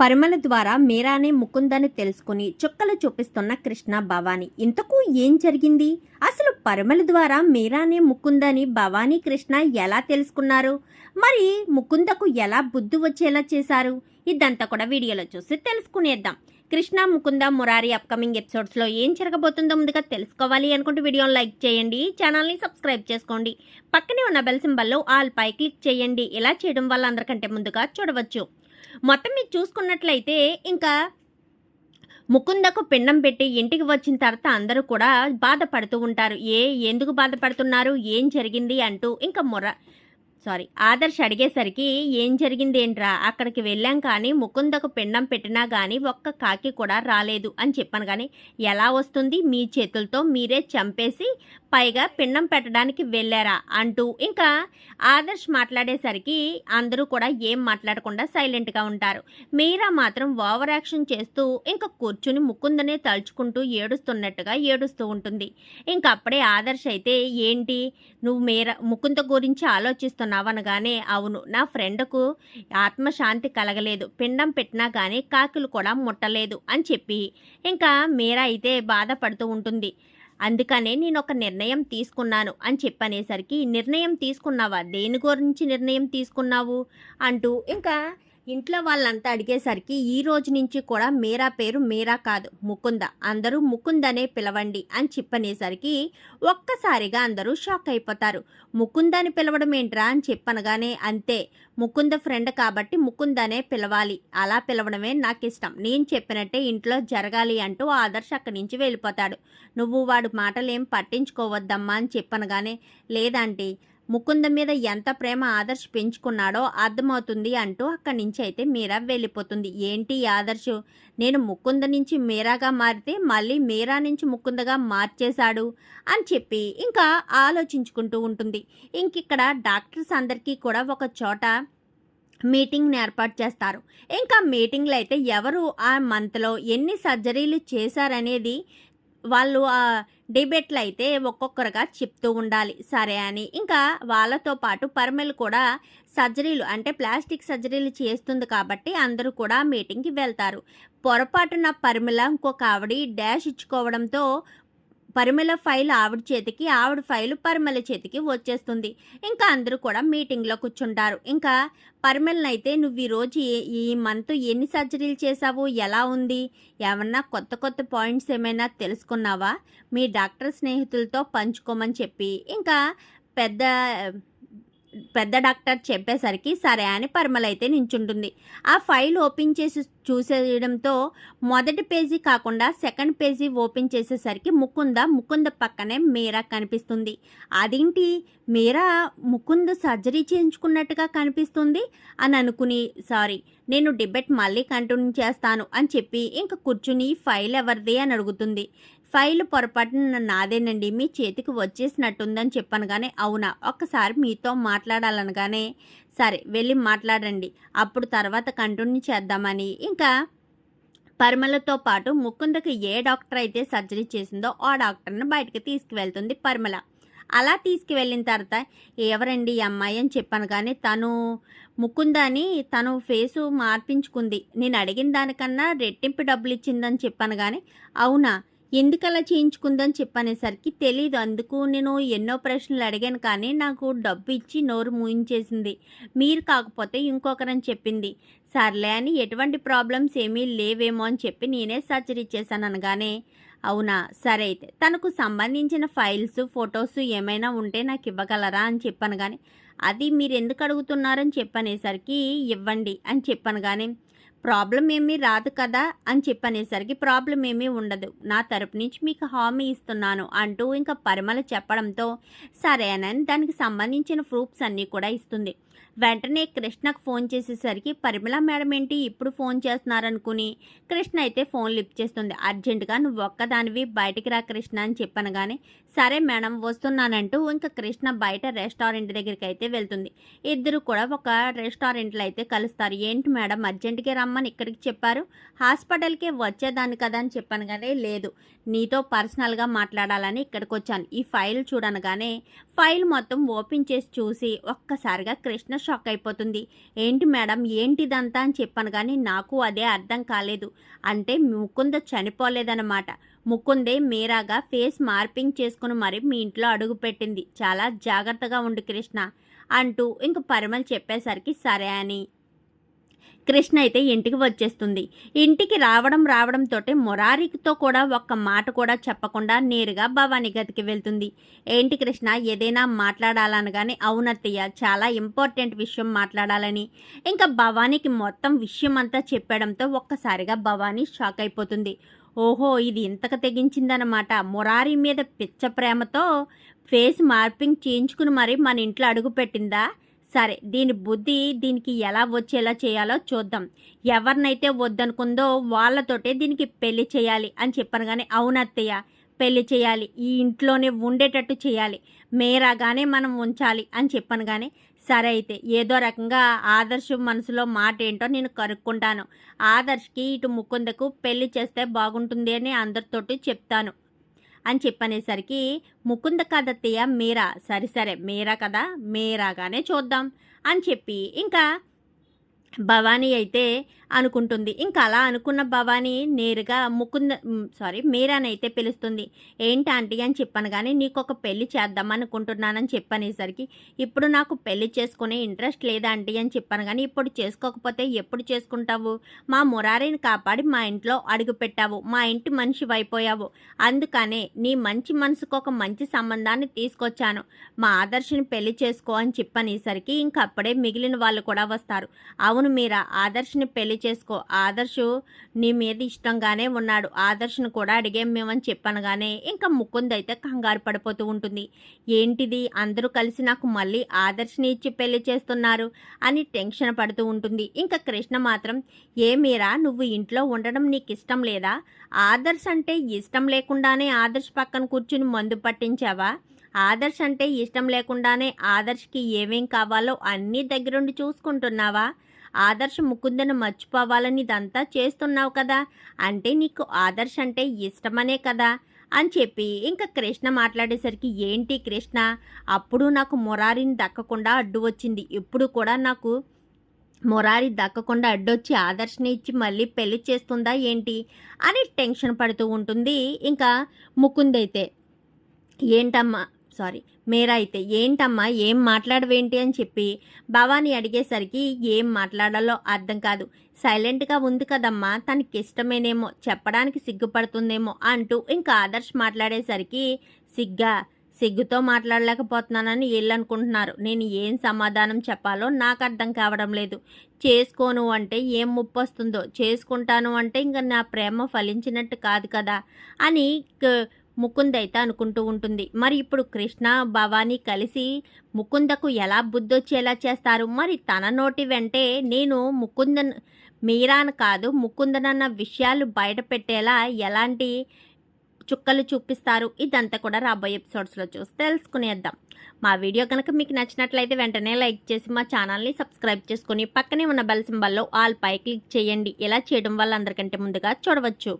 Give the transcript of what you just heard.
పరిమళ ద్వారా మీరానే ముకుందని తెలుసుకుని చుక్కలు చూపిస్తున్న కృష్ణ భవాని. ఇంతకు ఏం జరిగింది? అసలు పరిమళ ద్వారా మీరానే ముకుందని భవానీ కృష్ణ ఎలా తెలుసుకున్నారు? మరి ముకుందకు ఎలా బుద్ధి వచ్చేలా చేశారు? ఇదంతా కూడా వీడియోలో చూసి తెలుసుకునేద్దాం. కృష్ణ ముకుంద మురారి అప్కమింగ్ ఎపిసోడ్స్లో ఏం జరగబోతుందో ముందుగా తెలుసుకోవాలి అనుకుంటే వీడియోని లైక్ చేయండి ఛానల్ని సబ్స్క్రైబ్ చేసుకోండి. పక్కనే ఉన్న బెల్ సింబల్లో ఆల్ పై క్లిక్ చేయండి. ఇలా చేయడం వల్ల అందరికంటే ముందుగా చూడవచ్చు. మొత్తం మీరు చూసుకున్నట్లయితే ఇంకా ముకుందకు పిండం పెట్టి ఇంటికి వచ్చిన తర్వాత అందరూ కూడా బాధపడుతూ ఉంటారు. ఏ ఎందుకు బాధపడుతున్నారు? ఏం జరిగింది? అంటూ ఇంకా మొర సారీ ఆదర్శ్ అడిగేసరికి ఏం జరిగిందేంట్రా? అక్కడికి వెళ్ళాం కానీ ముకుందకు పిండం పెట్టినా కానీ ఒక్క కాకి కూడా రాలేదు అని చెప్పాను కానీ ఎలా వస్తుంది? మీ చేతులతో మీరే చంపేసి పైగా పిండం పెట్టడానికి వెళ్ళారా? అంటూ ఇంకా ఆదర్శ్ మాట్లాడేసరికి అందరూ కూడా ఏం మాట్లాడకుండా సైలెంట్గా ఉంటారు. మీరా మాత్రం ఓవర్ యాక్షన్ చేస్తూ ఇంకా కూర్చుని ముకుందనే తలుచుకుంటూ ఏడుస్తున్నట్టుగా ఏడుస్తూ ఉంటుంది. ఇంకా అప్పుడే ఆదర్శ్ అయితే ఏంటి? నువ్వు మీరా ముకుంద గురించి ఆలోచిస్తున్నావు? అనగానే అవును నా ఫ్రెండ్కు ఆత్మశాంతి కలగలేదు. పిండం పెట్టినా కానీ కాకులు కూడా ముట్టలేదు అని చెప్పి ఇంకా మీరా అయితే బాధపడుతూ ఉంటుంది. అందుకనే నేను ఒక నిర్ణయం తీసుకున్నాను అని చెప్పనేసరికి నిర్ణయం తీసుకున్నావా? దేని గురించి నిర్ణయం తీసుకున్నావు? అంటూ ఇంకా ఇంట్లో వాళ్ళంతా అడిగేసరికి ఈ రోజు నుంచి కూడా మీరా పేరు మీరా కాదు ముకుంద. అందరూ ముకుందనే పిలవండి అని చెప్పనేసరికి ఒక్కసారిగా అందరూ షాక్ అయిపోతారు. ముకుందని పిలవడం ఏంట్రా అని చెప్పనగానే అంతే. ముకుంద ఫ్రెండ్ కాబట్టి ముకుందనే పిలవాలి. అలా పిలవడమే నాకు ఇష్టం నేను చెప్పినట్టే ఇంట్లో జరగాలి అంటూ ఆదర్శ్ అక్కడి నుంచి వెళ్ళిపోతాడు. నువ్వు వాడు మాటలేం పట్టించుకోవద్దమ్మా అని చెప్పనగానే లేదంటే ముకుంద మీద ఎంత ప్రేమ ఆదర్శ్ పెంచుకున్నాడో అర్థమవుతుంది అంటూ అక్కడి నుంచి అయితే మీరా వెళ్ళిపోతుంది. ఏంటి ఆదర్శ్? నేను ముకుంద నుంచి మీరాగా మారితే మళ్ళీ మీరా నుంచి ముకుందగా మార్చేశాడు అని చెప్పి ఇంకా ఆలోచించుకుంటూ ఉంటుంది. ఇంక ఇక్కడ డాక్టర్స్ అందరికీ కూడా ఒక చోట మీటింగ్ని ఏర్పాటు చేస్తారు. ఇంకా మీటింగ్లో అయితే ఎవరు ఆ మంత్లో ఎన్ని సర్జరీలు చేశారనేది వాళ్ళు ఆ డిబేట్లు అయితే ఒక్కొక్కరుగా చెప్తూ ఉండాలి. సరే అని. ఇంకా వాళ్ళతో పాటు పర్మెల్ కూడా సర్జరీలు అంటే ప్లాస్టిక్ సర్జరీలు చేస్తుంది కాబట్టి అందరూ కూడా మీటింగ్కి వెళ్తారు. పొరపాటున పరిమళ ఇంకొక ఆవిడ డాష్ ఇచ్చుకోవడంతో పరిమళ ఫైల్ ఆవిడ చేతికి ఆవిడ ఫైల్ పరిమళ చేతికి వచ్చేస్తుంది. ఇంకా అందరూ కూడా మీటింగ్లో కూర్చుంటారు. ఇంకా పరిమళనైతే అయితే నువ్వు ఈరోజు ఈ మంత్ ఎన్ని సర్జరీలు చేసావు ఎలా ఉంది? ఏమన్నా కొత్త కొత్త పాయింట్స్ ఏమైనా తెలుసుకున్నావా? మీ డాక్టర్ స్నేహితులతో పంచుకోమని చెప్పి. ఇంకా పెద్ద పెద్ద డాక్టర్ చెప్పేసరికి సరే అని పరిమళ అయితే నించుంటుంది. ఆ ఫైల్ ఓపెన్ చేసి చూసేయడంతో మొదటి పేజీ కాకుండా సెకండ్ పేజీ ఓపెన్ చేసేసరికి ముకుంద ముకుంద పక్కనే మీరా కనిపిస్తుంది. అదేంటి? మీరా ముకుంద సర్జరీ చేయించుకున్నట్టుగా కనిపిస్తుంది? అని అనుకుని సారీ నేను డిబేట్ మళ్ళీ కంటిన్యూ చేస్తాను అని చెప్పి ఇంక కూర్చుని ఫైల్ ఎవరిది? అని అడుగుతుంది. ఫైల్ పొరపాటున నాదేనండి. మీ చేతికి వచ్చేసినట్టుందని చెప్పాను కానీ అవునా? ఒక్కసారి మీతో మాట్లాడాలనగానే సరే వెళ్ళి మాట్లాడండి. అప్పుడు తర్వాత కంటిన్యూ చేద్దామని. ఇంకా పరిమళతో పాటు ముకుందకి ఏ డాక్టర్ అయితే సర్జరీ చేసిందో ఆ డాక్టర్ని బయటకు తీసుకువెళ్తుంది పరిమళ. అలా తీసుకువెళ్ళిన తర్వాత ఎవరండి అమ్మాయి? అని చెప్పాను కానీ తను ముకుందని తను ఫేసు మార్పించుకుంది. నేను అడిగిన దానికన్నా రెట్టింపు డబ్బులు ఇచ్చిందని చెప్పాను కానీ అవునా? ఎందుకు అలా చేయించుకుందని చెప్పనేసరికి తెలీదు. అందుకు నేను ఎన్నో ప్రశ్నలు అడిగాను కానీ నాకు డబ్బు ఇచ్చి నోరు మూయించేసింది. మీరు కాకపోతే ఇంకొకరని చెప్పింది. సర్లే అని ఎటువంటి ప్రాబ్లమ్స్ ఏమీ లేవేమో అని చెప్పి నేనే సర్జరీ చేశాను అనగానే అవునా? సరే అయితే తనకు సంబంధించిన ఫైల్స్ ఫొటోస్ ఏమైనా ఉంటే నాకు ఇవ్వగలరా అని చెప్పాను కానీ అది మీరు ఎందుకు అడుగుతున్నారని చెప్పనేసరికి ఇవ్వండి అని చెప్పాను కానీ ప్రాబ్లం ఏమీ రాదు కదా అని చెప్పనేసరికి ప్రాబ్లం ఏమీ ఉండదు. నా తరపు నుంచి మీకు హామీ ఇస్తున్నాను అంటూ ఇంకా పరిమళ చెప్పడంతో సరేనని దానికి సంబంధించిన ప్రూఫ్స్ అన్నీ కూడా ఇస్తుంది. వెంటనే కృష్ణకు ఫోన్ చేసేసరికి పరిమళ మేడం ఏంటి ఇప్పుడు ఫోన్ చేస్తున్నారనుకుని కృష్ణ అయితే ఫోన్ లిఫ్ట్ చేస్తుంది. అర్జెంటుగా నువ్వు ఒక్కదానివి బయటికి రా కృష్ణ అని చెప్పాను కానీ సరే మేడం వస్తున్నానంటూ ఇంకా కృష్ణ బయట రెస్టారెంట్ దగ్గరికి అయితే వెళ్తుంది. ఇద్దరు కూడా ఒక రెస్టారెంట్లో అయితే కలుస్తారు. ఏంటి మేడం అర్జెంటుగా రమ్మని ఇక్కడికి చెప్పారు? హాస్పిటల్కే వచ్చేదాన్ని కదా అని చెప్పాను కానీ లేదు. నీతో పర్సనల్గా మాట్లాడాలని ఇక్కడికి వచ్చాను ఈ ఫైల్ చూడనగానే ఫైల్ మొత్తం ఓపెన్ చేసి చూసి ఒక్కసారిగా కృష్ణ షాక్ అయిపోతుంది ఏంటి మేడం ఏంటిదంతా అని చెప్పాను కానీ నాకు అదే అర్థం కాలేదు. అంటే ముకుంద చనిపోలేదన్నమాట. ముకుందే మీరాగా ఫేస్ మార్పింగ్ చేసుకుని మరి మీ ఇంట్లో అడుగుపెట్టింది చాలా జాగ్రత్తగా ఉండు కృష్ణ అంటూ ఇంక పరిమళ్ చెప్పేసరికి సరే అని కృష్ణ అయితే ఇంటికి వచ్చేస్తుంది. ఇంటికి రావడం రావడంతో మురారితో కూడా ఒక్క మాట కూడా చెప్పకుండా నేరుగా భవానీ గదికి వెళ్తుంది. ఏంటి కృష్ణ ఏదైనా మాట్లాడాలనగానే అవునత్తయ్య చాలా ఇంపార్టెంట్ విషయం మాట్లాడాలని. ఇంకా భవానీకి మొత్తం విషయం అంతా చెప్పడంతో ఒక్కసారిగా భవానీ షాక్ అయిపోతుంది. ఓహో ఇది ఇంతకు తెగించిందనమాట. మురారి మీద పిచ్చ ప్రేమతో ఫేస్ మార్పింగ్ చేయించుకుని మరి మన ఇంట్లో అడుగు పెట్టిందా? సరే దీని బుద్ధి దీనికి ఎలా వచ్చేలా చేయాలో చూద్దాం. ఎవరినైతే వద్దనుకుందో వాళ్ళతోటే దీనికి పెళ్ళి చేయాలి అని చెప్పాను కానీ అవునత్తయ్య పెళ్ళి చేయాలి ఈ ఇంట్లోనే ఉండేటట్టు చేయాలి మేరాగానే మనం ఉంచాలి అని చెప్పాను కానీ సరే అయితే ఏదో రకంగా ఆదర్శ్ మనసులో మాట ఏంటో నేను కనుక్కుంటాను. ఆదర్శ్కి ఇటు ముకుందకు పెళ్ళి చేస్తే బాగుంటుంది అని అందరితోటి చెప్తాను. అని చెప్పనేసరికి ముకుంద కథత్తయ్య మీరా. సరే సరే మీరా కదా మీరాగానే చూద్దాం. అని చెప్పి ఇంకా భవానీ అయితే అనుకుంటుంది. ఇంకా అలా అనుకున్న భవానీ నేరుగా ముకుంద సారీ మీరానైతే పిలుస్తుంది. ఏంటి ఆంటీ అని చెప్పాను కానీ నీకు ఒక పెళ్ళి చేద్దాం అనుకుంటున్నానని చెప్పనేసరికి ఇప్పుడు నాకు పెళ్ళి చేసుకునే ఇంట్రెస్ట్ లేదా ఆంటీ అని చెప్పాను కానీ ఇప్పుడు చేసుకోకపోతే ఎప్పుడు చేసుకుంటావు? మా మురారిని కాపాడి మా ఇంట్లో అడుగు పెట్టావు. మా ఇంటి మనిషి అయిపోయావు అందుకనే నీ మంచి మనసుకు ఒక మంచి సంబంధాన్ని తీసుకొచ్చాను. మా ఆదర్శని పెళ్ళి చేసుకో అని చెప్పనేసరికి ఇంకప్పుడే మిగిలిన వాళ్ళు కూడా వస్తారు. అవును మీరా? ఆదర్శ్ని పెళ్ళి చేసుకో. ఆదర్శు నీ మీద ఇష్టంగానే ఉన్నాడు. ఆదర్శను కూడా అడిగే మేమని చెప్పనగానే ఇంకా ముకుందైతే కంగారు పడిపోతూ ఉంటుంది. ఏంటిది? అందరూ కలిసి నాకు మళ్ళీ ఆదర్శ్ని ఇచ్చి పెళ్ళి చేస్తున్నారు అని టెన్షన్ పడుతూ ఉంటుంది. ఇంకా కృష్ణ మాత్రం ఏ మీరా? నువ్వు ఇంట్లో ఉండడం నీకు ఇష్టం లేదా? ఆదర్శ్ అంటే ఇష్టం లేకుండానే ఆదర్శ్ పక్కన కూర్చుని మందు పట్టించావా? ఆదర్శ్ అంటే ఇష్టం లేకుండానే ఆదర్శ్కి ఏమేం కావాలో అన్నీ దగ్గరుండి చూసుకుంటున్నావా? ఆదర్శ ముకుందను మర్చిపోవాలని ఇదంతా చేస్తున్నావు కదా? అంటే నీకు ఆదర్శ అంటే ఇష్టమనే కదా? అని చెప్పి ఇంకా కృష్ణ మాట్లాడేసరికి ఏంటి కృష్ణ? అప్పుడు నాకు మురారిని దక్కకుండా అడ్డు వచ్చింది. ఇప్పుడు కూడా నాకు మొరారి దక్కకుండా అడ్డొచ్చి ఆదర్శని ఇచ్చి మళ్ళీ పెళ్ళి చేస్తుందా ఏంటి? అని టెన్షన్ పడుతూ ఉంటుంది ఇంకా ముకుందైతే. ఏంటమ్మా? సారీ మేరా అయితే ఏంటమ్మా ఏం మాట్లాడవేంటి అని చెప్పి భవాని అడిగేసరికి ఏం మాట్లాడాలో అర్థం కాదు. సైలెంట్గా ఉంది కదమ్మా తనకి ఇష్టమేనేమో చెప్పడానికి సిగ్గుపడుతుందేమో అంటూ ఇంకా ఆదర్శ్ మాట్లాడేసరికి సిగ్గా సిగ్గుతో మాట్లాడలేకపోతున్నానని వీళ్ళు అనుకుంటున్నారు నేను ఏం సమాధానం చెప్పాలో నాకు అర్థం కావడం లేదు. చేసుకోను అంటే ఏం ముప్పు వస్తుందో చేసుకుంటాను అంటే ఇంకా నా ప్రేమ ఫలించినట్టు కాదు కదా అని ముకుందైతే అనుకుంటూ ఉంటుంది. మరి ఇప్పుడు కృష్ణ భవానీ కలిసి ముకుందకు ఎలా బుద్ధొచ్చేలా చేస్తారు? మరి తన నోటి వెంటే నేను ముకుందన్ మీరాన్ కాదు ముకుందనన్న విషయాలు బయట పెట్టేలా ఎలాంటి చుక్కలు చూపిస్తారు? ఇదంతా కూడా రాబోయే ఎపిసోడ్స్లో చూసి తెలుసుకునేద్దాం. మా వీడియో కనుక మీకు నచ్చినట్లయితే వెంటనే లైక్ చేసి మా ఛానల్ని సబ్స్క్రైబ్ చేసుకుని పక్కనే ఉన్న బెల్ సింబల్లో ఆల్ పై క్లిక్ చేయండి. ఇలా చేయడం వల్ల అందరికంటే ముందుగా చూడవచ్చు.